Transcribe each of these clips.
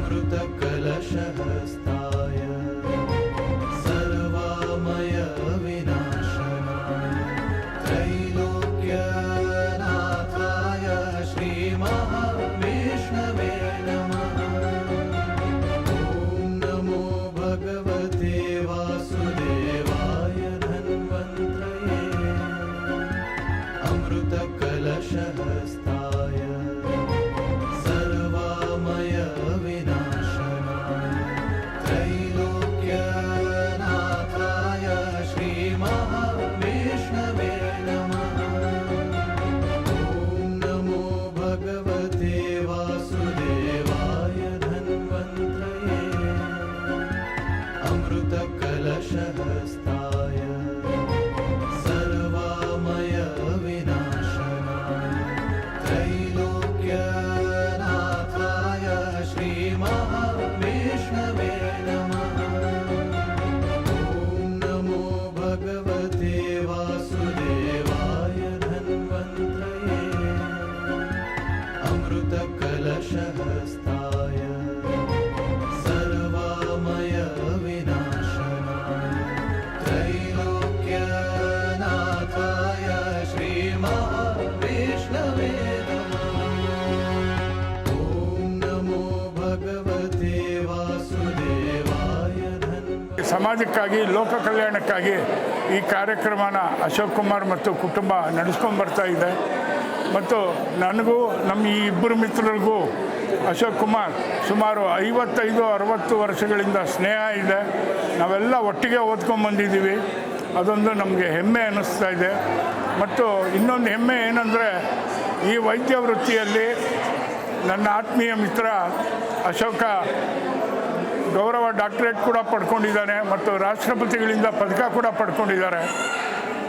अमृतकलशहस्ताय अमृतकलशहस्ताय ಸಮಾಜಕ್ಕಾಗಿ, ಲೋಕ ಕಲ್ಯಾಣಕ್ಕಾಗಿ ಈ ಕಾರ್ಯಕ್ರಮನ ಅಶೋಕ್ ಕುಮಾರ್ ಮತ್ತು ಕುಟುಂಬ ನಡೆಸ್ಕೊಂಡು ಇದೆ. ಮತ್ತು ನನಗೂ, ನಮ್ಮ ಈ ಇಬ್ಬರು ಮಿತ್ರರಿಗೂ ಅಶೋಕ್ ಕುಮಾರ್ ಸುಮಾರು ಐವತ್ತೈದು, ಅರವತ್ತು ವರ್ಷಗಳಿಂದ ಸ್ನೇಹ ಇದೆ. ನಾವೆಲ್ಲ ಒಟ್ಟಿಗೆ ಓದ್ಕೊಂಡು ಬಂದಿದ್ದೀವಿ. ಅದೊಂದು ನಮಗೆ ಹೆಮ್ಮೆ ಅನ್ನಿಸ್ತಾ ಇದೆ. ಮತ್ತು ಇನ್ನೊಂದು ಹೆಮ್ಮೆ ಏನಂದರೆ, ಈ ವೈದ್ಯ ವೃತ್ತಿಯಲ್ಲಿ ನನ್ನ ಆತ್ಮೀಯ ಮಿತ್ರ ಅಶೋಕ ಗೌರವ ಡಾಕ್ಟರೇಟ್ ಕೂಡ ಪಡ್ಕೊಂಡಿದ್ದಾನೆ ಮತ್ತು ರಾಷ್ಟ್ರಪತಿಗಳಿಂದ ಪದಕ ಕೂಡ ಪಡ್ಕೊಂಡಿದ್ದಾರೆ.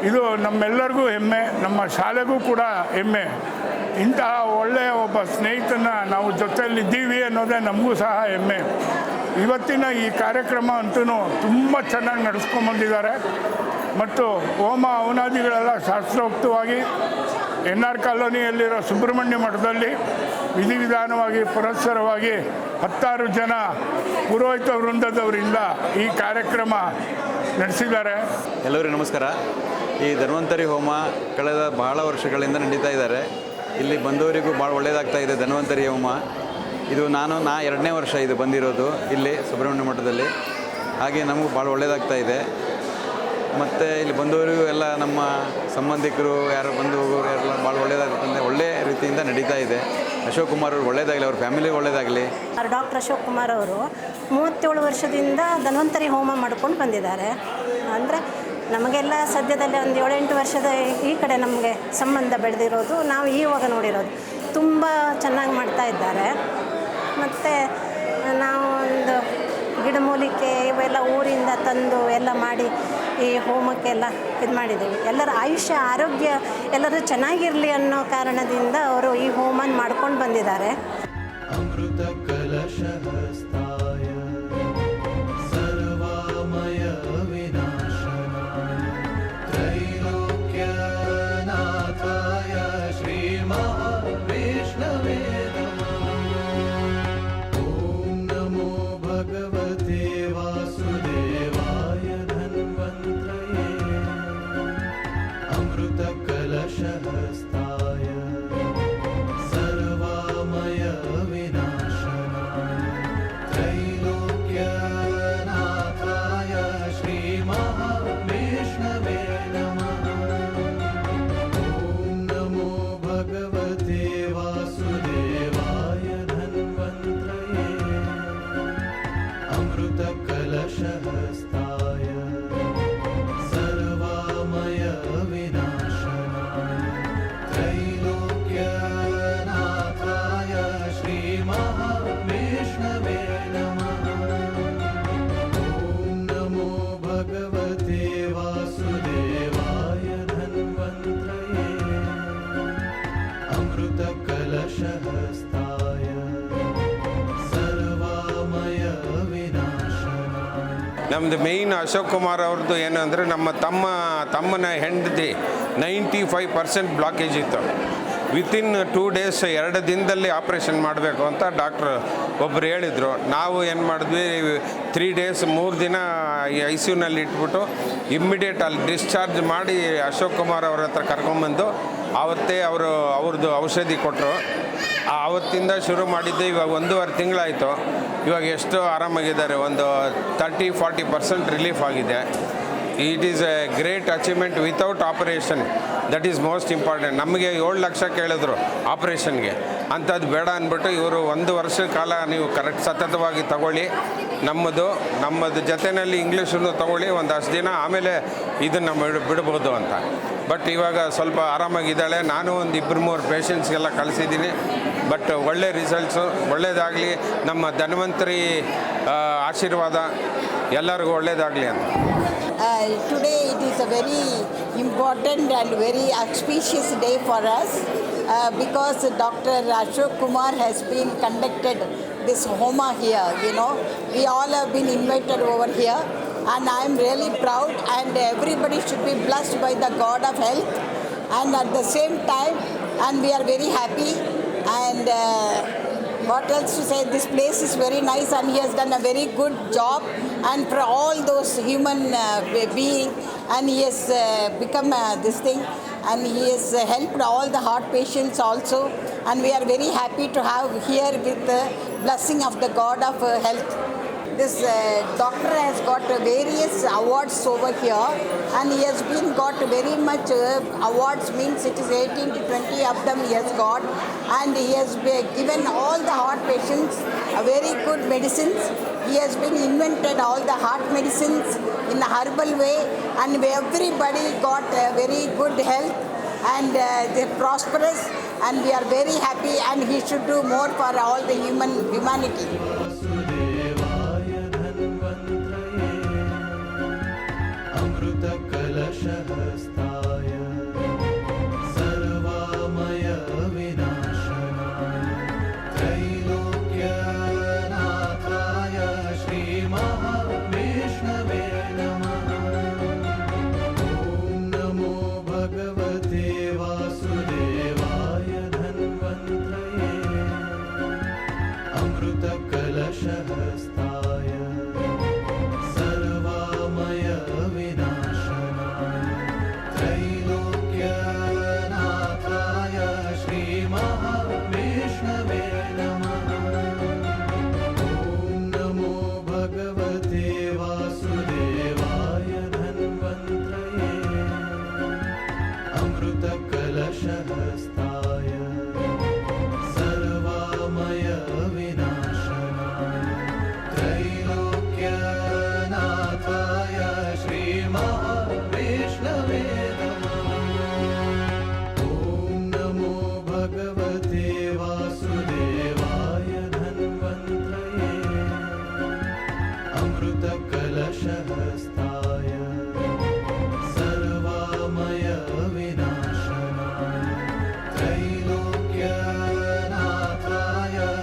ಇದು ನಮ್ಮೆಲ್ಲರಿಗೂ ಹೆಮ್ಮೆ, ನಮ್ಮ ಶಾಲೆಗೂ ಕೂಡ ಹೆಮ್ಮೆ. ಇಂತಹ ಒಳ್ಳೆಯ ಒಬ್ಬ ಸ್ನೇಹಿತನ ನಾವು ಜೊತೆಯಲ್ಲಿದ್ದೀವಿ ಅನ್ನೋದೇ ನಮಗೂ ಸಹ ಹೆಮ್ಮೆ. ಇವತ್ತಿನ ಈ ಕಾರ್ಯಕ್ರಮ ಅಂತೂ ತುಂಬ ಚೆನ್ನಾಗಿ ನಡೆಸ್ಕೊಂಬಂದಿದ್ದಾರೆ ಮತ್ತು ಹೋಮ ಅವನಾದಿಗಳೆಲ್ಲ ಶಾಸ್ತ್ರೋಕ್ತವಾಗಿ ಎನ್ ಆರ್ ಕಾಲೋನಿಯಲ್ಲಿರೋ ಸುಬ್ರಹ್ಮಣ್ಯ ಮಠದಲ್ಲಿ ವಿಧಿವಿಧಾನವಾಗಿ, ಪುರಸ್ಸರವಾಗಿ ಹತ್ತಾರು ಜನ ಪುರೋಹಿತ ವೃಂದದವರಿಂದ ಈ ಕಾರ್ಯಕ್ರಮ ನಡೆಸಿದ್ದಾರೆ. ಎಲ್ಲರಿಗೂ ನಮಸ್ಕಾರ. ಈ ಧನ್ವಂತರಿ ಹೋಮ ಕಳೆದ ಬಹಳ ವರ್ಷಗಳಿಂದ ನಡೀತಾ ಇದ್ದಾರೆ. ಇಲ್ಲಿ ಬಂದವರಿಗೂ ಭಾಳ ಒಳ್ಳೆಯದಾಗ್ತಾ ಇದೆ ಧನ್ವಂತರಿ ಹೋಮ. ಇದು ನಾನು, ನಾ ಎರಡನೇ ವರ್ಷ ಇದು ಬಂದಿರೋದು ಇಲ್ಲಿ ಸುಬ್ರಹ್ಮಣ್ಯ ಮಠದಲ್ಲಿ. ಹಾಗೆ ನಮಗೂ ಭಾಳ ಒಳ್ಳೆಯದಾಗ್ತಾ ಇದೆ. ಮತ್ತು ಇಲ್ಲಿ ಬಂದವರಿಗೂ ಎಲ್ಲ ನಮ್ಮ ಸಂಬಂಧಿಕರು, ಯಾರು ಬಂದು ಹೋಗೋರು ಎಲ್ಲ ಭಾಳ ಒಳ್ಳೆಯದಾಗುತ್ತೆ ಒಳ್ಳೆ ರೀತಿಯಿಂದ ನಡೀತಾ ಇದೆ. ಅಶೋಕ್ ಕುಮಾರ್ ಅವ್ರು ಒಳ್ಳೆಯದಾಗಲಿ ಅವ್ರ ಫ್ಯಾಮಿಲಿ ಒಳ್ಳೆಯದಾಗಲಿ ಡಾಕ್ಟರ್ ಅಶೋಕ್ ಕುಮಾರ್ ಅವರು ಮೂವತ್ತೇಳು ವರ್ಷದಿಂದ ಧನ್ವಂತರಿ ಹೋಮ ಮಾಡ್ಕೊಂಡು ಬಂದಿದ್ದಾರೆ. ಅಂದರೆ ನಮಗೆಲ್ಲ ಸದ್ಯದಲ್ಲಿ ಒಂದು ಏಳೆಂಟು ವರ್ಷದ ಈ ಕಡೆ ನಮಗೆ ಸಂಬಂಧ ಬೆಳೆದಿರೋದು, ನಾವು ಈವಾಗ ನೋಡಿರೋದು. ತುಂಬ ಚೆನ್ನಾಗಿ ಮಾಡ್ತಾ ಇದ್ದಾರೆ. ಮತ್ತು ನಾವು ಒಂದು ಗಿಡಮೂಲಿಕೆ ಇವೆಲ್ಲ ಊರಿಂದ ತಂದು ಎಲ್ಲ ಮಾಡಿ ಈ ಹೋಮಕ್ಕೆಲ್ಲ ಇದು ಮಾಡಿದ್ದೀವಿ. ಎಲ್ಲರ ಆಯುಷ್ಯ, ಆರೋಗ್ಯ ಎಲ್ಲರೂ ಚೆನ್ನಾಗಿರಲಿ ಅನ್ನೋ ಕಾರಣದಿಂದ ಅವರು ಈ ಹೋಮನ್ನು ಮಾಡ್ಕೊಂಡು ಬಂದಿದ್ದಾರೆ. ಅಮೃತ ಕಲಶ अमृतकलशहस्ताय सर्वामय विनाशनाय ನಮ್ಮದು ಮೇಯ್ನ್ ಅಶೋಕ್ ಕುಮಾರ್ ಅವ್ರದ್ದು ಏನು ಅಂದರೆ ನಮ್ಮ ತಮ್ಮ ತಮ್ಮನ ಹೆಂಡತಿ ನೈಂಟಿ ಫೈವ್ ಪರ್ಸೆಂಟ್ ಬ್ಲಾಕೇಜ್ ಇತ್ತು ವಿತಿನ್ ಟೂ ಡೇಸ್ ಎರಡು ದಿನದಲ್ಲಿ ಆಪ್ರೇಷನ್ ಮಾಡಬೇಕು ಅಂತ ಡಾಕ್ಟ್ರು ಒಬ್ಬರು ಹೇಳಿದರು ನಾವು ಏನು ಮಾಡಿದ್ವಿ ತ್ರೀ ಡೇಸ್ ಮೂರು ದಿನ ಈ ಐ ಸಿ ಯುನಲ್ಲಿ ಇಟ್ಬಿಟ್ಟು ಇಮ್ಮಿಡಿಯೇಟ್ ಅಲ್ಲಿ ಡಿಸ್ಚಾರ್ಜ್ ಮಾಡಿ ಅಶೋಕ್ ಕುಮಾರ್ ಅವ್ರ ಹತ್ರ ಕರ್ಕೊಂಬಂದು ಆವತ್ತೇ ಅವರು ಅವ್ರದ್ದು ಔಷಧಿ ಕೊಟ್ಟರು ಆವತ್ತಿಂದ ಶುರು ಮಾಡಿದ್ದು ಇವಾಗ ಒಂದೂವರೆ ತಿಂಗಳಾಯಿತು. ಇವಾಗ ಎಷ್ಟು ಆರಾಮಾಗಿದ್ದಾರೆ, ಒಂದು ತರ್ಟಿ ಫಾರ್ಟಿ ಪರ್ಸೆಂಟ್ ರಿಲೀಫ್ ಆಗಿದೆ. It is a great achievement without operation that is most important ನಮಗೆ ಏಳು ಲಕ್ಷ ಕೇಳಿದ್ರು ಆಪ್ರೇಷನ್ಗೆ ಅಂಥದ್ದು ಬೇಡ ಅಂದ್ಬಿಟ್ಟು ಇವರು ಒಂದು ವರ್ಷ ಕಾಲ ನೀವು ಕರೆಕ್ಟ್ ಸತತವಾಗಿ ತಗೊಳ್ಳಿ. ನಮ್ಮದು ನಮ್ಮದು ಜೊತೆಯಲ್ಲಿ ಇಂಗ್ಲೀಷನ್ನು ತಗೊಳ್ಳಿ. ಒಂದಷ್ಟು ದಿನ ಆಮೇಲೆ ಇದನ್ನು ಬಿಡ್- ಬಿಡ್ಬೋದು ಅಂತ. ಬಟ್ ಇವಾಗ ಸ್ವಲ್ಪ ಆರಾಮಾಗಿದ್ದಾಳೆ. ನಾನು ಒಂದು ಇಬ್ಬರು ಮೂರು ಪೇಷಂಟ್ಸ್ಗೆಲ್ಲ ಕಳಿಸಿದ್ದೀನಿ. ಬಟ್ ಒಳ್ಳೆ ರಿಸಲ್ಟ್ಸು ಒಳ್ಳೆಯದಾಗಲಿ ನಮ್ಮ ಧನ್ವಂತರಿ ಆಶೀರ್ವಾದ ಎಲ್ಲರಿಗೂ ಒಳ್ಳೆಯದಾಗಲಿ ಅಂತ today it is a very important and very auspicious day for us because doctor Ashok Kumar has been conducted this ಹೋಮ here you know, we all have been invited over here, and I am really proud. And everybody should be blessed by the God of health, and at the same time, and we are very happy and. Uh, what else to say? This place is very nice and he has done a very good job. And for all those human uh, being and he has uh, become uh, this thing. And he has uh, helped all the heart patients also. And we are very happy to have here with the blessing of the god of uh, health this uh, doctor has got various awards over here and he has been got very much uh, awards means it is 18 to 20 of them he has got and he has given all the heart patients very good medicines. He has been invented all the heart medicines in a herbal way and everybody got very good health and uh, they're prosperous and we are very happy and he should do more for all the human humanity अमृतकलशहस्ताय